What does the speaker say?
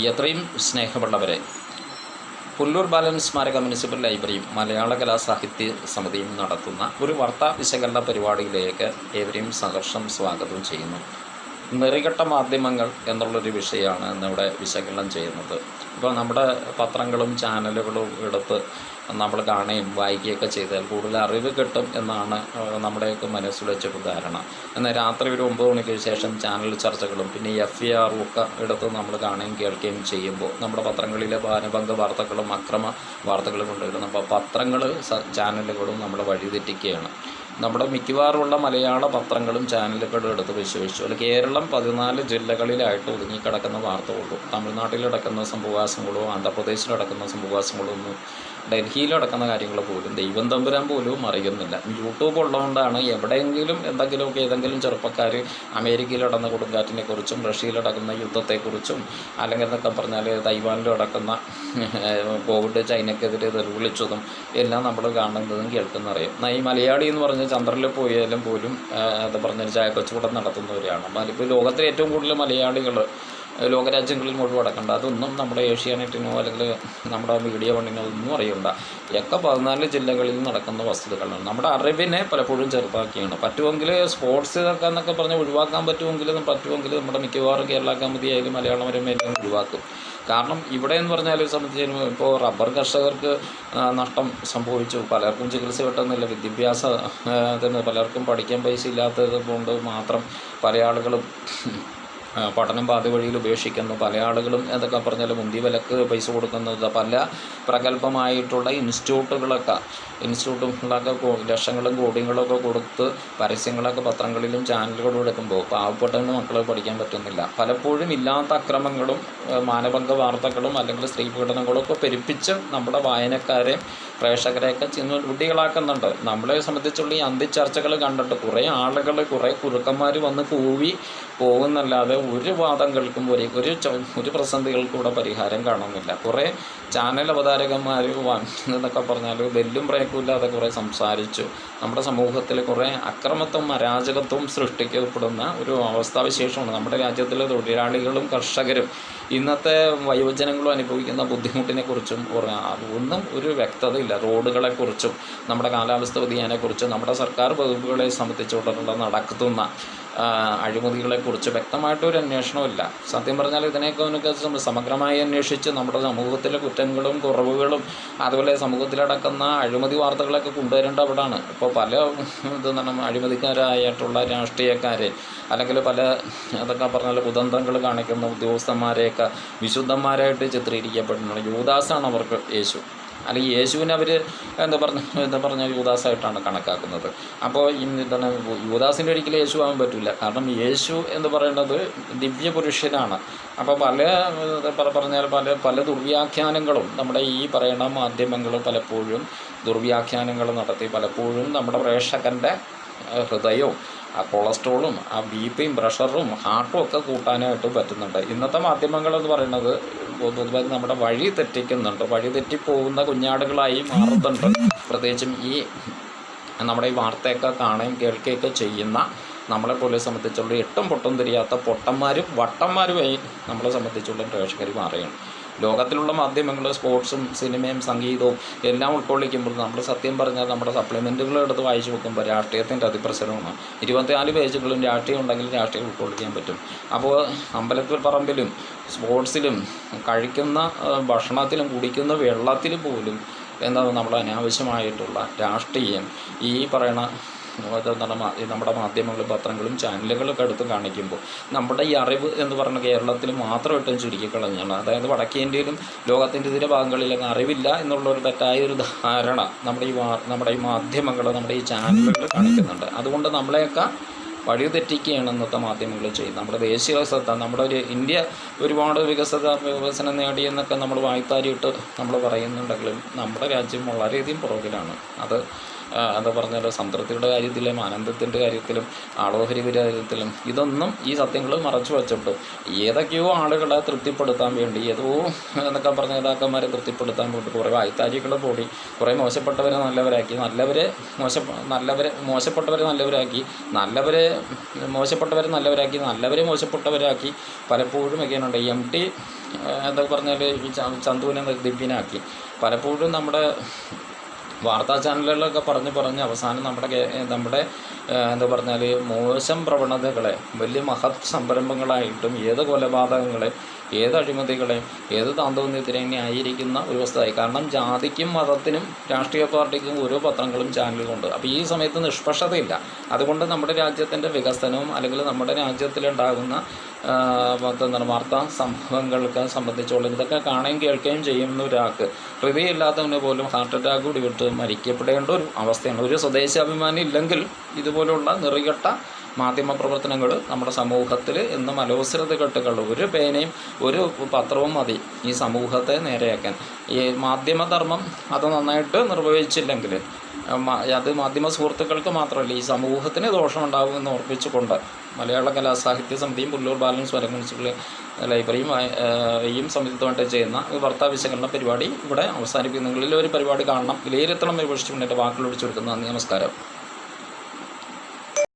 എത്രയും സ്നേഹമുള്ളവരെ. പുല്ലൂർ ബാലൻ സ്മാരക മുനിസിപ്പൽ ലൈബ്രറിയും മലയാള കലാസാഹിത്യ സമിതിയും നടത്തുന്ന ഒരു വാർത്താ വിശകലന പരിപാടിയിലേക്ക് ഏവരെയും സഹർഷം സ്വാഗതം ചെയ്യുന്നു. നെറികെട്ട മാധ്യമങ്ങൾ എന്നുള്ളൊരു വിഷയമാണ് ഇന്നിവിടെ വിശകലനം ചെയ്യുന്നത്. ഇപ്പോൾ നമ്മുടെ പത്രങ്ങളും ചാനലുകളും എടുത്ത് നമ്മൾ കാണുകയും വായിക്കുകയൊക്കെ ചെയ്താൽ കൂടുതൽ അറിവ് കിട്ടും എന്നാണ് നമ്മുടെയൊക്കെ മനസ്സിൽ വെച്ചൊരു ധാരണ. എന്നാൽ രാത്രി ഒരു ഒമ്പത് മണിക്ക് ശേഷം ചാനൽ ചർച്ചകളും പിന്നെ എഫ് ഇ ആറും ഒക്കെ എടുത്ത് നമ്മൾ കാണുകയും കേൾക്കുകയും ചെയ്യുമ്പോൾ നമ്മുടെ പത്രങ്ങളിലെ ഭാനുഭംഗ വാർത്തകളും അക്രമ വാർത്തകളും കൊണ്ടുവരുന്നു അപ്പോൾ പത്രങ്ങൾ ചാനലുകളും നമ്മളെ വഴിതെറ്റിക്കുകയാണ്. നമ്മുടെ മിക്കവാറുമുള്ള മലയാള പത്രങ്ങളും ചാനലുകളും എടുത്ത് വിശ്വസിച്ചു അല്ല കേരളം പതിനാല് ജില്ലകളിലായിട്ട് ഒതുങ്ങിക്കിടക്കുന്ന വാർത്തകളുള്ളൂ തമിഴ്നാട്ടിൽ നടക്കുന്ന ആന്ധ്രാപ്രദേശിലടക്കുന്ന സംഭവവാസങ്ങളോ ഒന്നും ഡൽഹിയിൽ നടക്കുന്ന കാര്യങ്ങൾ പോലും ദൈവം തമ്പുരാൻ പോലും അറിയുന്നില്ല. യൂട്യൂബ് ഉള്ളതുകൊണ്ടാണ് എവിടെയെങ്കിലും എന്തെങ്കിലുമൊക്കെ ഏതെങ്കിലും ചെറുപ്പക്കാർ അമേരിക്കയിൽ കൊടുങ്കാറ്റിനെക്കുറിച്ചും നടക്കുന്ന യുദ്ധത്തെക്കുറിച്ചും അല്ലെങ്കിൽ എന്നൊക്കെ പറഞ്ഞാൽ തൈവാനിൽ അടക്കുന്ന കോവിഡ് ചൈനക്കെതിരെ തെറിവിളിച്ചതും എല്ലാം നമ്മൾ കാണുന്നതും കേൾക്കുന്നറിയാം ഈ മലയാളി എന്ന് പറഞ്ഞ ചന്ദ്രനിൽ പോയാലും പോലും എന്താ പറഞ്ഞാൽ ചായക്കച്ചവടം നടത്തുന്നവരാണ് നടത്തുന്നവരാണ് ഇപ്പോൾ ലോകത്തിലെ ഏറ്റവും കൂടുതൽ മലയാളികൾ ലോകരാജ്യങ്ങളിൽ മുഴുവൻ അടക്കണ്ട. അതൊന്നും നമ്മുടെ ഏഷ്യാനെറ്റിനോ അല്ലെങ്കിൽ നമ്മുടെ മീഡിയ വണ്ണിനോ ഒന്നും അറിയണ്ട. ഒക്കെ പതിനാല് ജില്ലകളിൽ നടക്കുന്ന വസ്തുതകളാണ്. നമ്മുടെ അറിവിനെ പലപ്പോഴും ചെറുതാക്കിയാണ്. പറ്റുമെങ്കിൽ സ്പോർട്സ് ഇതൊക്കെ എന്നൊക്കെ പറഞ്ഞ് ഒഴിവാക്കാൻ പറ്റുമെങ്കിൽ പറ്റുമെങ്കിൽ നമ്മുടെ മിക്കവാറും കേരള കമ്മിതി ആയാലും മലയാളം വരും ഒഴിവാക്കും. കാരണം ഇവിടെ എന്ന് പറഞ്ഞാൽ സംബന്ധിച്ച് ഇപ്പോൾ റബ്ബർ കർഷകർക്ക് നഷ്ടം സംഭവിച്ചു. പലർക്കും ചികിത്സ കിട്ടുന്നില്ല. വിദ്യാഭ്യാസ ആ, പലർക്കും പഠിക്കാൻ പൈസ ഇല്ലാത്തത് കൊണ്ട് മാത്രം പല ആളുകളും പഠനം പാതി വഴിയിൽ ഉപേക്ഷിക്കുന്നു. പല ആളുകളും എന്തൊക്കെ പറഞ്ഞാലും മുന്തി വിലക്ക് പൈസ കൊടുക്കുന്നത് പല പ്രഗത്ഭമായിട്ടുള്ള ഇൻസ്റ്റിറ്റ്യൂട്ടുകളൊക്കെ ഇൻസ്റ്റിറ്റ്യൂട്ടുകളൊക്കെ ലക്ഷങ്ങളും കോടികളൊക്കെ കൊടുത്ത് പരസ്യങ്ങളൊക്കെ പത്രങ്ങളിലും ചാനലുകളും എടുക്കുമ്പോൾ പാവപ്പെട്ടവന് മക്കൾ പഠിക്കാൻ പറ്റുന്നില്ല. പലപ്പോഴും ഇല്ലാത്ത അക്രമങ്ങളും മാനഭംഗ വാർത്തകളും അല്ലെങ്കിൽ സ്ത്രീ പീഡനങ്ങളും ഒക്കെ പെരുപ്പിച്ച് നമ്മുടെ വായനക്കാരെ പ്രേക്ഷകരെയൊക്കെ ചെന്ന് കുട്ടികളാക്കുന്നുണ്ട് നമ്മളെ സംബന്ധിച്ചുള്ള ഈ അന്തിച്ചർച്ചകൾ കണ്ടിട്ട് കുറേ ആളുകൾ കുറേ കുറുക്കന്മാർ വന്ന് കൂവി പോകുന്നല്ലാതെ ഒരു വാദങ്ങൾക്കും ഒരേ ഒരു ഒരു പ്രസന്ധികൾക്കും ഇവിടെ പരിഹാരം കാണുന്നില്ല. കുറേ ചാനൽ അവതാരകന്മാർ എന്നൊക്കെ പറഞ്ഞാൽ ബെല്ലും ബ്രേക്കും ഇല്ലാതെ കുറേ സംസാരിച്ചു. നമ്മുടെ സമൂഹത്തിൽ കുറേ അക്രമത്വം അരാജകത്വം സൃഷ്ടിക്കപ്പെടുന്ന ഒരു അവസ്ഥാവിശേഷമാണ്. നമ്മുടെ രാജ്യത്തിലെ തൊഴിലാളികളും കർഷകരും ഇന്നത്തെ വയോജനങ്ങളും അനുഭവിക്കുന്ന ബുദ്ധിമുട്ടിനെക്കുറിച്ചും ഒന്നും ഒരു വ്യക്തതയില്ല. റോഡുകളെക്കുറിച്ചും നമ്മുടെ കാലാവസ്ഥ വ്യതിയാനെക്കുറിച്ചും നമ്മുടെ സർക്കാർ വകുപ്പുകളെ സംബന്ധിച്ചുകൊണ്ടുള്ള നടക്കുന്ന അഴിമതികളെക്കുറിച്ച് വ്യക്തമായിട്ടൊരു അന്വേഷണമില്ല സത്യം പറഞ്ഞാൽ ഇതിനെയൊക്കെ സമഗ്രമായി അന്വേഷിച്ച് നമ്മുടെ സമൂഹത്തിലെ കുറ്റങ്ങളും കുറവുകളും അതുപോലെ സമൂഹത്തിലടക്കുന്ന അഴിമതി വാർത്തകളൊക്കെ കൊണ്ടുവരേണ്ട അവിടാണ്. ഇപ്പോൾ പല ഇത് എന്താണ് അഴിമതിക്കാരായിട്ടുള്ള രാഷ്ട്രീയക്കാരെ അല്ലെങ്കിൽ പല അതൊക്കെ പറഞ്ഞാൽ കുതന്ത്രങ്ങൾ കാണിക്കുന്ന ഉദ്യോഗസ്ഥന്മാരെയൊക്കെ വിശുദ്ധന്മാരായിട്ട് ചിത്രീകരിക്കപ്പെട്ടിട്ടുണ്ട് യൂദാസാണ് അവർക്ക് യേശു. അല്ലെങ്കിൽ യേശുവിനെ അവർ എന്താ പറഞ്ഞ എന്താ പറഞ്ഞ യൂദാസായിട്ടാണ് കണക്കാക്കുന്നത്. അപ്പോൾ എന്താണ് യൂദാസിന്റെ ഒരിക്കലും യേശു ആവാൻ പറ്റില്ല. കാരണം യേശു എന്ന് പറയുന്നത് ദിവ്യ പുരുഷനാണ് അപ്പോൾ പല പറഞ്ഞാൽ പല പല ദുർവ്യാഖ്യാനങ്ങളും നമ്മുടെ ഈ പറയുന്ന മാധ്യമങ്ങൾ പലപ്പോഴും ദുർവ്യാഖ്യാനങ്ങൾ നടത്തി പലപ്പോഴും നമ്മുടെ പ്രേക്ഷകന്റെ ഹൃദയവും ആ കൊളസ്ട്രോളും ആ ബി പിയും പ്രഷറും ഹാർട്ടും ഒക്കെ കൂട്ടാനായിട്ട് പറ്റുന്നുണ്ട്. ഇന്നത്തെ മാധ്യമങ്ങൾ എന്ന് പറയുന്നത് പൊതുവായി നമ്മുടെ വഴി തെറ്റിക്കുന്നുണ്ട്. വഴി തെറ്റിപ്പോകുന്ന കുഞ്ഞാടുകളായി മാറുന്നുണ്ട്. പ്രത്യേകിച്ചും ഈ നമ്മുടെ ഈ വാർത്തയൊക്കെ കാണുകയും കേൾക്കുകയൊക്കെ ചെയ്യുന്ന നമ്മളെ പോലെ സംബന്ധിച്ചുള്ള എട്ടും പൊട്ടും തിരിയാത്ത പൊട്ടന്മാരും വട്ടന്മാരുമായി നമ്മളെ സംബന്ധിച്ചുള്ള പ്രേക്ഷകർ മാറുകയാണ്. ലോകത്തിലുള്ള മാധ്യമങ്ങൾ സ്പോർട്സും സിനിമയും സംഗീതവും എല്ലാം ഉൾക്കൊള്ളിക്കുമ്പോൾ നമ്മൾ സത്യം പറഞ്ഞാൽ നമ്മുടെ സപ്ലിമെന്റുകൾ എടുത്ത് വായിച്ചു നോക്കുമ്പോൾ രാഷ്ട്രീയത്തിന്റെ അതിപ്രസരമാണ്. ഇരുപത്തിനാല് പേജുകളും രാഷ്ട്രീയം ഉണ്ടെങ്കിൽ രാഷ്ട്രീയം ഉൾക്കൊള്ളിക്കാൻ പറ്റും. അപ്പോൾ അമ്പലത്തിൽ പറമ്പിലും സ്പോർട്സിലും കഴിക്കുന്ന ഭക്ഷണത്തിലും കുടിക്കുന്ന വെള്ളത്തിലും പോലും എന്താണ് നമ്മൾ അനാവശ്യമായിട്ടുള്ള രാഷ്ട്രീയം ഈ ഈ നമ്മുടെ മാധ്യമങ്ങളും പത്രങ്ങളും ചാനലുകളൊക്കെ എടുത്ത് കാണിക്കുമ്പോൾ നമ്മുടെ ഈ അറിവ് എന്ന് പറഞ്ഞ കേരളത്തിൽ മാത്രമായിട്ടും ചുരുക്കിക്കളഞ്ഞാണ്. അതായത് വടക്കേ ഇന്ത്യയിലും ലോകത്തിന്റെ ഇതിലെ ഭാഗങ്ങളിലൊക്കെ അറിവില്ല എന്നുള്ള ഒരു തെറ്റായ ഒരു ധാരണ നമ്മുടെ ഈ നമ്മുടെ ഈ മാധ്യമങ്ങൾ നമ്മുടെ ഈ ചാനലുകൾ കാണിക്കുന്നുണ്ട്. അതുകൊണ്ട് നമ്മളെയൊക്കെ വഴി തെറ്റിക്കുകയാണ് ഇന്നത്തെ മാധ്യമങ്ങൾ ചെയ്യുന്നത്. നമ്മുടെ ദേശീയ ശ്രദ്ധ നമ്മുടെ ഒരു ഇന്ത്യ ഒരുപാട് വികസിത വികസനം നേടിയെന്നൊക്കെ നമ്മൾ വായ്ത്താരിയിട്ട് നമ്മൾ പറയുന്നുണ്ടെങ്കിലും നമ്മുടെ രാജ്യം വളരെയധികം പുറകിലാണ്. അത് എന്താ പറഞ്ഞാൽ സംതൃപ്തിയുടെ കാര്യത്തിലും ആനന്ദത്തിന്റെ കാര്യത്തിലും ആളോഹരിയുടെ കാര്യത്തിലും ഇതൊന്നും ഈ സത്യങ്ങൾ മറച്ചു വച്ചിട്ട്. ഏതൊക്കെയോ ആളുകളെ തൃപ്തിപ്പെടുത്താൻ വേണ്ടി ഏതോ എന്നൊക്കെ പറഞ്ഞ നേതാക്കന്മാരെ തൃപ്തിപ്പെടുത്താൻ വേണ്ടി കുറേ വായ്ത്താരികൾ കൂടി കുറേ മോശപ്പെട്ടവരെ നല്ലവരാക്കി നല്ലവരെ മോശ നല്ലവരെ മോശപ്പെട്ടവരെ നല്ലവരാക്കി നല്ലവരെ മോശപ്പെട്ടവരെ നല്ലവരാക്കി നല്ലവരെ മോശപ്പെട്ടവരാക്കി പലപ്പോഴും ഒക്കെയുണ്ട് എം ടി എന്താ പറഞ്ഞാൽ ഈ ചന്തുവിനെ ദിവ്യനാക്കി പലപ്പോഴും നമ്മുടെ വാർത്താ ചാനലുകളിലൊക്കെ പറഞ്ഞ് പറഞ്ഞ് അവസാനം നമ്മുടെ നമ്മുടെ എന്താ പറഞ്ഞാൽ മോശം പ്രവണതകളെ വലിയ മഹത് സംരംഭങ്ങളായിട്ടും ഏത് കൊലപാതകങ്ങളെ ഏത് അഴിമതികളെയും ഏത് താന്തോന്യത്തിനെ ആയിരിക്കുന്ന ഒരു വസ്തുതായി കാരണം ജാതിക്കും മതത്തിനും രാഷ്ട്രീയ പാർട്ടിക്കും ഓരോ പത്രങ്ങളും ചാനലുകളുണ്ട് അപ്പോൾ ഈ സമയത്ത് നിഷ്പക്ഷതയില്ല. അതുകൊണ്ട് നമ്മുടെ രാജ്യത്തിന്റെ വികസനവും അല്ലെങ്കിൽ നമ്മുടെ രാജ്യത്തിലുണ്ടാകുന്ന എന്താണ് വാർത്താ സംഭവങ്ങൾക്ക് സംബന്ധിച്ചോളം ഇതൊക്കെ കാണുകയും കേൾക്കുകയും ചെയ്യുന്ന ഒരാൾക്ക് ഹൃദയമില്ലാത്തവന് പോലും ഹാർട്ട് അറ്റാക്ക് കൂടി വിട്ട് മരിക്കപ്പെടേണ്ട ഒരു അവസ്ഥയാണ്. ഒരു സ്വദേശാഭിമാനി ഇല്ലെങ്കിൽ ഇതുപോലുള്ള നിറികെട്ട മാധ്യമ പ്രവർത്തനങ്ങൾ നമ്മുടെ സമൂഹത്തിൽ എന്നും അലോസരത കെട്ടുകൾ ഒരു പേനയും ഒരു പത്രവും മതി ഈ സമൂഹത്തെ നേരെയാക്കാൻ. ഈ മാധ്യമധർമ്മം അത് നന്നായിട്ട് നിർവഹിച്ചില്ലെങ്കിൽ അത് മാധ്യമ സുഹൃത്തുക്കൾക്ക് മാത്രമല്ല ഈ സമൂഹത്തിന് ദോഷമുണ്ടാകും എന്ന് ഓർപ്പിച്ചുകൊണ്ട് മലയാള കലാസാഹിത്യ സമിതിയും പുല്ലൂർ ബാലൻ സ്വരം ലൈബ്രറിയും യും സംയുക്തമായിട്ട് ചെയ്യുന്ന വാർത്താ വിശകലന പരിപാടി ഇവിടെ അവസാനിപ്പിക്കുന്നതിൽ ഒരു പരിപാടി കാണണം വിലയിരുത്തണം വിമർശിച്ചുകൊണ്ട് എന്റെ വാക്കുകൾ കൊടുക്കുന്നു. നന്ദി നമസ്കാരം.